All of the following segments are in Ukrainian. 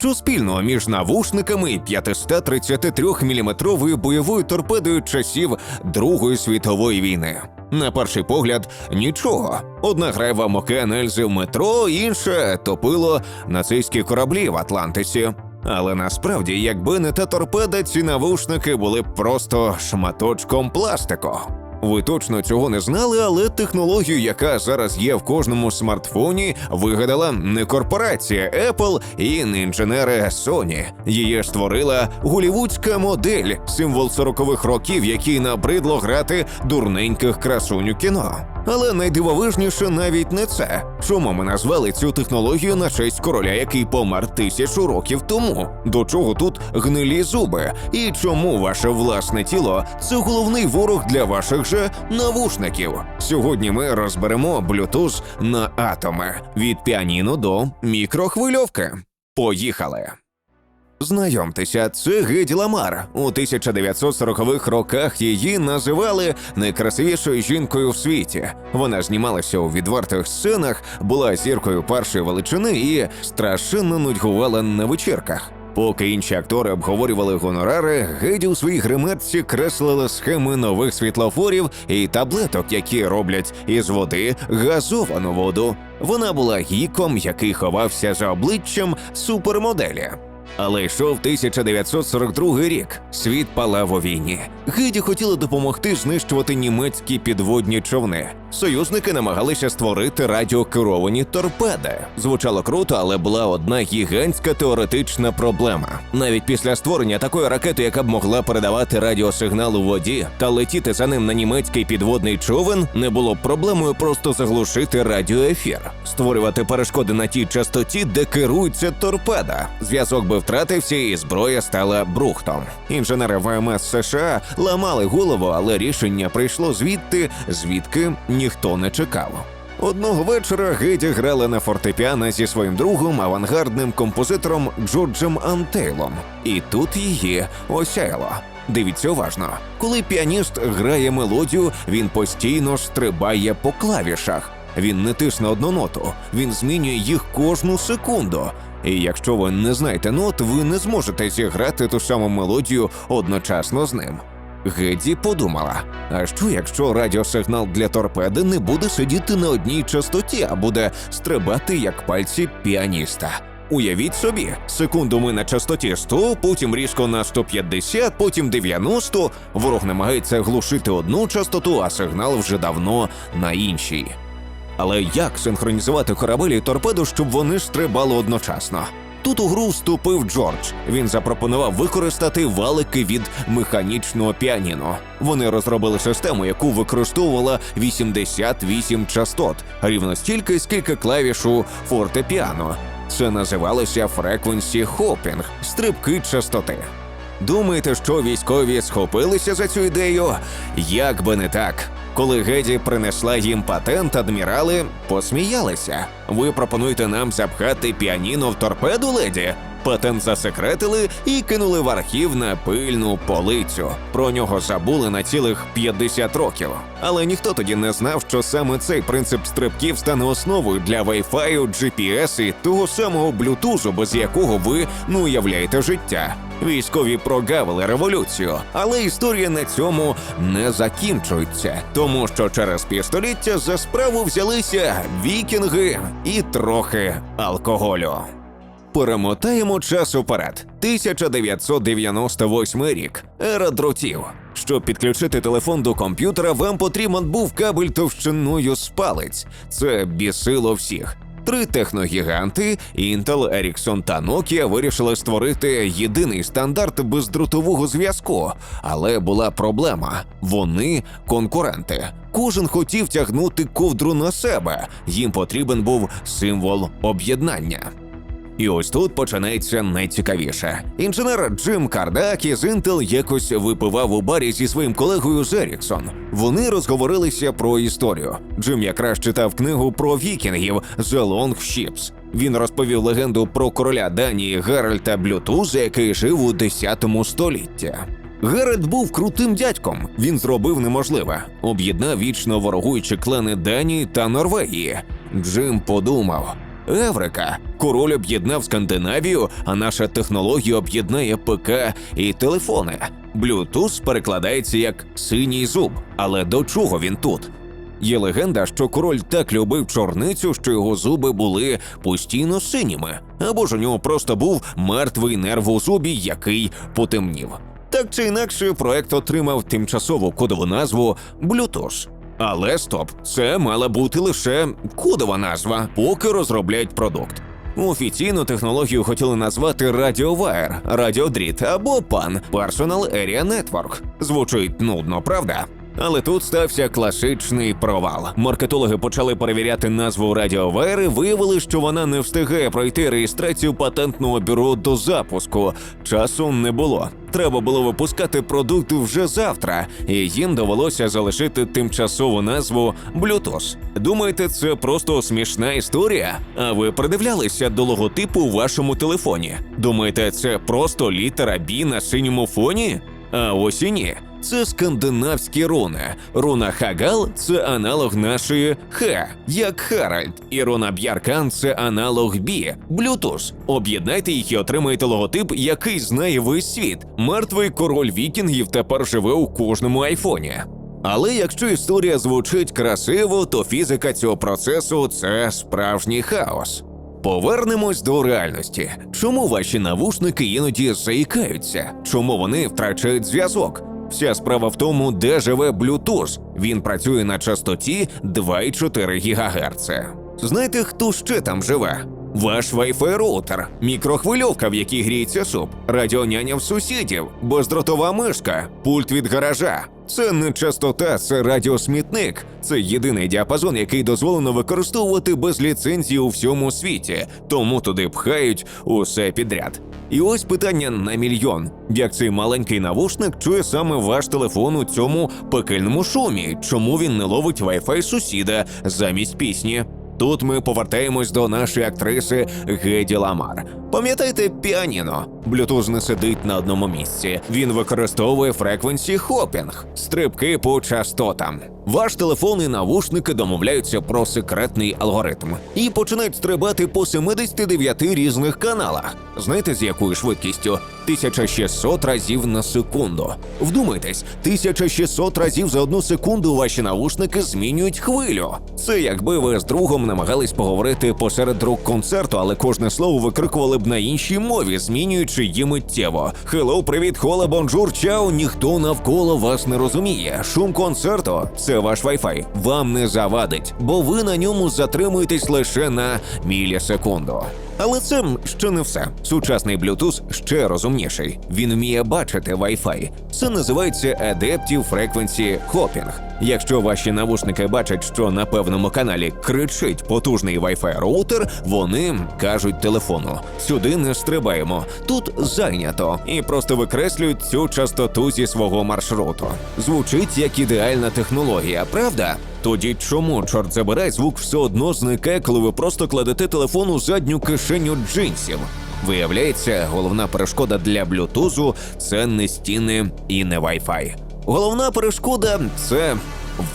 Що спільного між навушниками і 533-мм бойовою торпедою часів Другої світової війни? На перший погляд, нічого. Одна грає вам океан Ельзи в метро, інша топило нацистські кораблі в Атлантиці. Але насправді, якби не та торпеда, ці навушники були б просто шматочком пластику. Ви точно цього не знали, але технологію, яка зараз є в кожному смартфоні, вигадала не корпорація Apple і не інженери Sony. Її створила голівудська модель, символ 40-х років, який набридло грати дурненьких красунь у кіно. Але найдивовижніше навіть не це. Чому ми назвали цю технологію на честь короля, який помер тисячу років тому? До чого тут гнилі зуби? І чому ваше власне тіло це головний ворог для ваших же навушників? Сьогодні ми розберемо Bluetooth на атоми від піаніно до мікрохвильовки. Поїхали! Знайомтеся, це Геді Ламар. У 1940-х роках її називали найкрасивішою жінкою в світі. Вона знімалася у відвертих сценах, була зіркою першої величини і страшенно нудьгувала на вечірках. Поки інші актори обговорювали гонорари, Геді у своїй гримерці креслила схеми нових світлофорів і таблеток, які роблять із води газовану воду. Вона була гіком, який ховався за обличчям супермоделі. Але йшов 1942 рік. Світ палав у війні. Геді хотіли допомогти знищувати німецькі підводні човни. Союзники намагалися створити радіокеровані торпеди. Звучало круто, але була одна гігантська теоретична проблема. Навіть після створення такої ракети, яка б могла передавати радіосигнал у воді та летіти за ним на німецький підводний човен, не було б проблемою просто заглушити радіоефір, створювати перешкоди на тій частоті, де керується торпеда. Зв'язок би втратився, і зброя стала брухтом. Інженери ВМС США ламали голову, але рішення прийшло звідти, звідки ніхто не чекав. Одного вечора Геді грала на фортепіано зі своїм другом, авангардним композитором Джорджем Антейлом. І тут її осяяло. Дивіться уважно, коли піаніст грає мелодію, він постійно стрибає по клавішах. Він не тисне одну ноту, він змінює їх кожну секунду. І якщо ви не знаєте нот, ви не зможете зіграти ту саму мелодію одночасно з ним. Геді подумала: а що якщо радіосигнал для торпеди не буде сидіти на одній частоті, а буде стрибати як пальці піаніста? Уявіть собі, секунду ми на частоті 100, потім різко на 150, потім 90. Ворог намагається глушити одну частоту, а сигнал вже давно на іншій. Але як синхронізувати корабель і торпеду, щоб вони стрибали одночасно? Тут у гру вступив Джордж. Він запропонував використати валики від механічного піаніно. Вони розробили систему, яку використовувала 88 частот, рівно стільки, скільки клавіш у фортепіано. Це називалося фреквенсі хопінг стрибки частоти. Думаєте, що військові схопилися за цю ідею? Як би не так. Коли Геді принесла їм патент, адмірали посміялися. Ви пропонуєте нам запхати піаніно в торпеду, леді? Патент засекретили і кинули в архів на пильну полицю. Про нього забули на цілих 50 років. Але ніхто тоді не знав, що саме цей принцип стрибків стане основою для Wi-Fi, GPS і того самого блютузу, без якого ви не уявляєте життя. Військові прогавили революцію, але історія на цьому не закінчується, тому що через півстоліття за справу взялися вікінги і трохи алкоголю. Перемотаємо час уперед. 1998 рік. Ера дротів. Щоб підключити телефон до комп'ютера, вам потрібен був кабель товщиною з палець. Це бісило всіх. Три техногіганти Intel, Ericsson та Nokia вирішили створити єдиний стандарт бездротового зв'язку. Але була проблема: вони конкуренти. Кожен хотів тягнути ковдру на себе. Їм потрібен був символ об'єднання. І ось тут починається найцікавіше. Інженер Джим Кардак із Intel якось випивав у барі зі своїм колегою з. Вони розговорилися про історію. Джим якраз читав книгу про вікінгів The Long Ships. Він розповів легенду про короля Данії Геральта Блютуза, який жив у 10 столітті. Геральт був крутим дядьком. Він зробив неможливе, об'єднав вічно ворогуючі клани Данії та Норвегії. Джим подумав. Еврика. Король об'єднав Скандинавію, а наша технологія об'єднає ПК і телефони. Bluetooth перекладається як синій зуб. Але до чого він тут? Є легенда, що король так любив чорницю, що його зуби були постійно синіми, або ж у нього просто був мертвий нерв у зубі, який потемнів. Так чи інакше, проект отримав тимчасову кодову назву Bluetooth. Але стоп, це мала бути лише кодова назва, поки розробляють продукт. Офіційну технологію хотіли назвати RadioWire, радіодріт або PAN – Personal Area Network. Звучить нудно, правда? Але тут стався класичний провал. Маркетологи почали перевіряти назву радіовери, виявили, що вона не встигає пройти реєстрацію патентного бюро до запуску. Часу не було. Треба було випускати продукт вже завтра, і їм довелося залишити тимчасову назву Bluetooth. Думаєте, це просто смішна історія? А ви придивлялися до логотипу у вашому телефоні? Думаєте, це просто літера B на синьому фоні? А ось і ні. Це скандинавські руни. Руна Хагал це аналог нашої Х, як Харальд, і руна Б'яркан це аналог Бі, Bluetooth. Об'єднайте їх і отримаєте логотип, який знає весь світ. Мертвий король вікінгів тепер живе у кожному айфоні. Але якщо історія звучить красиво, то фізика цього процесу це справжній хаос. Повернемось до реальності. Чому ваші навушники іноді заїкаються? Чому вони втрачають зв'язок? Вся справа в тому, де живе Bluetooth. Він працює на частоті 2,4 ГГц. Знаєте, хто ще там живе? Ваш Wi-Fi роутер, мікрохвильовка, в якій гріється суп, радіоняня в сусідів, бездротова мишка, пульт від гаража. Це не частота, це радіосмітник. Це єдиний діапазон, який дозволено використовувати без ліцензії у всьому світі, тому туди пхають усе підряд. І ось питання на мільйон: як цей маленький навушник чує саме ваш телефон у цьому пекельному шумі? Чому він не ловить Wi-Fi сусіда замість пісні? Тут ми повертаємось до нашої актриси Геді Ламар. Пам'ятаєте піаніно? Bluetooth не сидить на одному місці. Він використовує фреквенсі хопінг, стрибки по частотам. Ваш телефон і навушники домовляються про секретний алгоритм і починають стрибати по 79 різних каналах. Знаєте з якою швидкістю? 1600 разів на секунду. Вдумайтесь, 1600 разів за одну секунду ваші навушники змінюють хвилю. Це якби ви з другом намагались поговорити посеред рук концерту, але кожне слово викрикували б на іншій мові, змінюючи її миттєво. Хеллоу, привіт, хола, бонжур, чао. Ніхто навколо вас не розуміє. Шум концерту це ваш Wi-Fi. Вам не завадить, бо ви на ньому затримуєтесь лише на мілісекунду. Але це ще не все. Сучасний Bluetooth ще розумніший. Він вміє бачити Wi-Fi. Це називається Adaptive Frequency Hopping. Якщо ваші навушники бачать, що на певному каналі кричить потужний Wi-Fi роутер, вони кажуть телефону: сюди не стрибаємо, тут зайнято, і просто викреслюють цю частоту зі свого маршруту. Звучить як ідеальна технологія, правда? Тоді чому, чорт забирай, звук все одно зникає, коли ви просто кладете телефон у задню кишеню джинсів? Виявляється, головна перешкода для блютузу це не стіни і не Wi-Fi. Головна перешкода це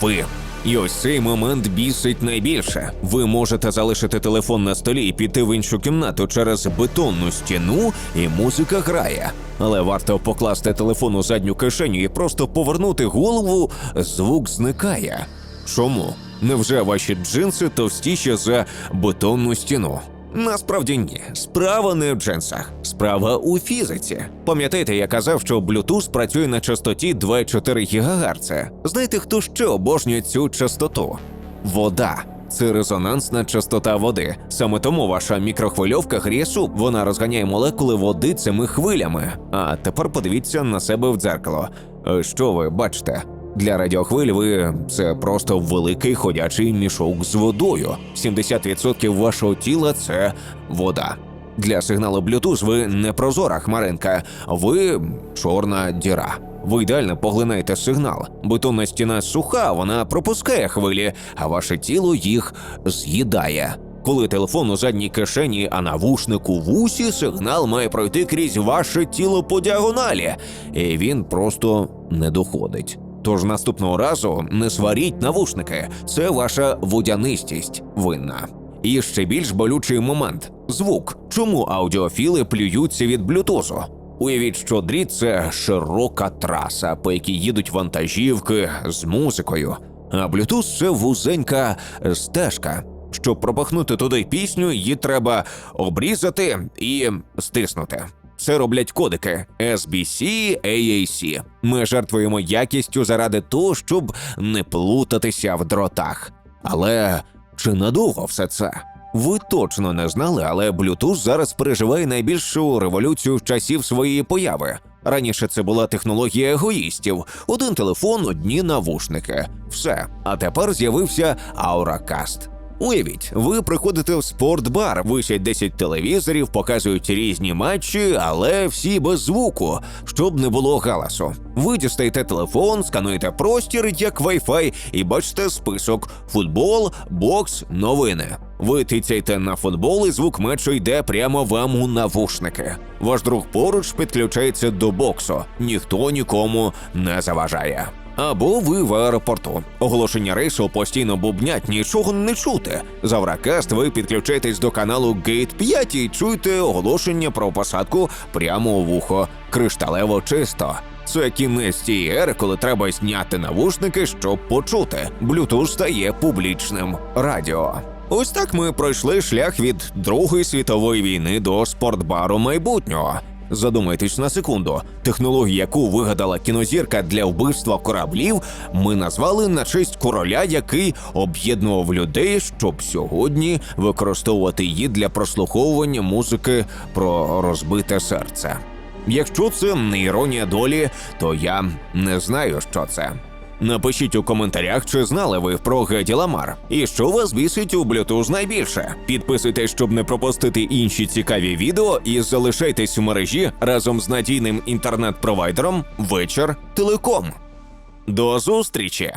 ви. І ось цей момент бісить найбільше. Ви можете залишити телефон на столі і піти в іншу кімнату через бетонну стіну, і музика грає. Але варто покласти телефон у задню кишеню і просто повернути голову, звук зникає. Чому? Невже ваші джинси товстіші за бетонну стіну? Насправді ні, справа не в джинсах, справа у фізиці. Пам'ятаєте, я казав, що Bluetooth працює на частоті 2,4 ГГц. Знаєте, хто ще обожнює цю частоту? Вода. Це резонансна частота води. Саме тому ваша мікрохвильовка гріє суп. Вона розганяє молекули води цими хвилями. А тепер подивіться на себе в дзеркало. Е, Що ви бачите? Для радіохвиль ви це просто великий ходячий мішок з водою. 70% вашого тіла це вода. Для сигналу Bluetooth ви не прозора хмаринка, ви чорна діра. Ви ідеально поглинаєте сигнал. Бетонна стіна суха, вона пропускає хвилі, а ваше тіло їх з'їдає. Коли телефон у задній кишені, а навушнику в усі, сигнал має пройти крізь ваше тіло по діагоналі, і він просто не доходить. Тож наступного разу не сваріть навушники, це ваша водянистість винна. І ще більш болючий момент звук. Чому аудіофіли плюються від блютузу? Уявіть, що дріт це широка траса, по якій їдуть вантажівки з музикою, а Bluetooth – це вузенька стежка. Щоб пропахнути туди пісню, її треба обрізати і стиснути. Це роблять кодики SBC, AAC. Ми жертвуємо якістю заради того, щоб не плутатися в дротах. Але чи надовго все це? Ви точно не знали, але Bluetooth зараз переживає найбільшу революцію часів своєї появи. Раніше це була технологія егоїстів: один телефон, одні навушники. Все. А тепер з'явився Auracast. Уявіть, ви приходите в спортбар, висять 10 телевізорів, показують різні матчі, але всі без звуку, щоб не було галасу. Ви дістаєте телефон, скануєте простір як Wi-Fi і бачите список: футбол, бокс, новини. Ви тицяєте на футбол, і звук матчу йде прямо вам у навушники. Ваш друг поруч підключається до боксу. Ніхто нікому не заважає. Або ви в аеропорту. Оголошення рейсу постійно бубнять, нічого не чути. За Вракаст ви підключаєтесь до каналу Gate 5 і чуєте оголошення про посадку прямо у вухо. Кришталево чисто. Це кінець тієї ери, коли треба зняти навушники, щоб почути. Bluetooth стає публічним радіо. Ось так ми пройшли шлях від Другої світової війни до спортбару майбутнього. Задумайтесь на секунду. Технологію, яку вигадала кінозірка для вбивства кораблів, ми назвали на честь короля, який об'єднував людей, щоб сьогодні використовувати її для прослуховування музики про розбите серце. Якщо це не іронія долі, то я не знаю, що це. Напишіть у коментарях, чи знали ви про Геді Ламар і що вас бісить у Bluetooth найбільше. Підписуйтесь, щоб не пропустити інші цікаві відео, і залишайтесь у мережі разом з надійним інтернет-провайдером Вечір Телеком. До зустрічі!